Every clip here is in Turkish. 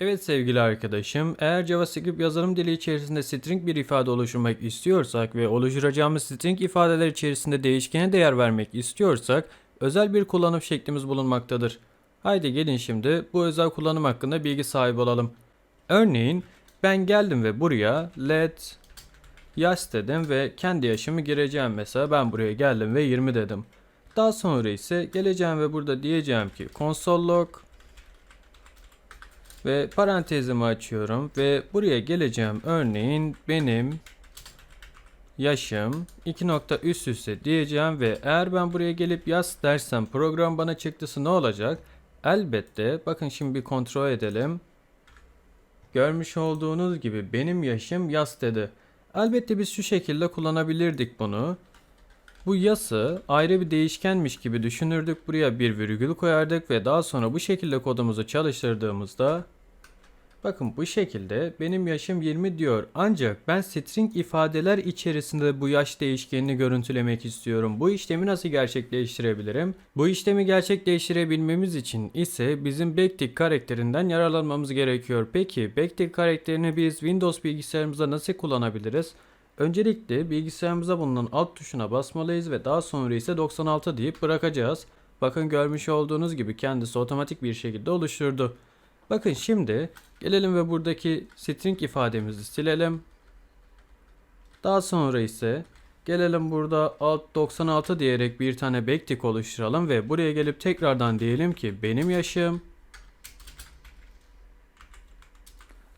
Evet sevgili arkadaşım, eğer JavaScript yazılım dili içerisinde string bir ifade oluşturmak istiyorsak ve oluşturacağımız string ifadeler içerisinde değişkene değer vermek istiyorsak özel bir kullanım şeklimiz bulunmaktadır. Haydi gelin şimdi bu özel kullanım hakkında bilgi sahibi olalım. Örneğin ben geldim ve buraya let yaş dedim ve kendi yaşımı gireceğim mesela ben buraya geldim ve 20 dedim. Daha sonra ise geleceğim ve burada diyeceğim ki console log ve parantezimi açıyorum ve buraya geleceğim örneğin benim yaşım 2 nokta üst üste diyeceğim ve eğer ben buraya gelip yaz dersem program bana çıktısı ne olacak? Elbette bakın şimdi bir kontrol edelim. Görmüş olduğunuz gibi benim yaşım yaz dedi. Elbette biz şu şekilde kullanabilirdik bunu. Bu yası ayrı bir değişkenmiş gibi düşünürdük. Buraya bir virgül koyardık ve daha sonra bu şekilde kodumuzu çalıştırdığımızda Bakın bu şekilde benim yaşım 20 diyor ancak ben string ifadeler içerisinde bu yaş değişkenini görüntülemek istiyorum. Bu işlemi nasıl gerçekleştirebilirim? Bu işlemi gerçekleştirebilmemiz için ise bizim backtick karakterinden yararlanmamız gerekiyor. Peki backtick karakterini biz Windows bilgisayarımızda nasıl kullanabiliriz? Öncelikle bilgisayarımıza bulunan alt tuşuna basmalıyız ve daha sonra ise 96 deyip bırakacağız. Bakın görmüş olduğunuz gibi kendisi otomatik bir şekilde oluşturdu. Bakın şimdi gelelim ve buradaki string ifademizi silelim. Daha sonra ise gelelim burada alt 96 diyerek bir tane backtick oluşturalım ve buraya gelip tekrardan diyelim ki benim yaşım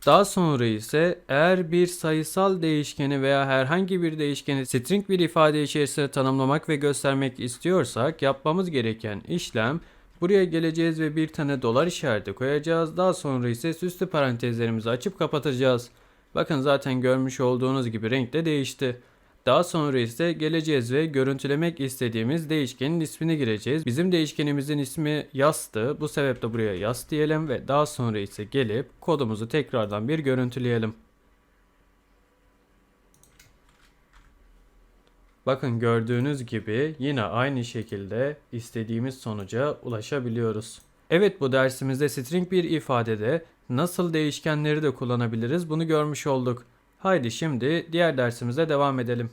Daha sonra ise eğer bir sayısal değişkeni veya herhangi bir değişkeni string bir ifade içerisinde tanımlamak ve göstermek istiyorsak yapmamız gereken işlem buraya geleceğiz ve bir tane dolar işareti koyacağız. Daha sonra ise süslü parantezlerimizi açıp kapatacağız. Bakın zaten görmüş olduğunuz gibi renk de değişti. Daha sonra ise geleceğiz ve görüntülemek istediğimiz değişkenin ismini gireceğiz. Bizim değişkenimizin ismi yastı. Bu sebeple buraya yas diyelim ve daha sonra ise gelip kodumuzu tekrardan bir görüntüleyelim. Bakın gördüğünüz gibi yine aynı şekilde istediğimiz sonuca ulaşabiliyoruz. Evet bu dersimizde string bir ifadede nasıl değişkenleri de kullanabiliriz bunu görmüş olduk. Haydi şimdi diğer dersimize devam edelim.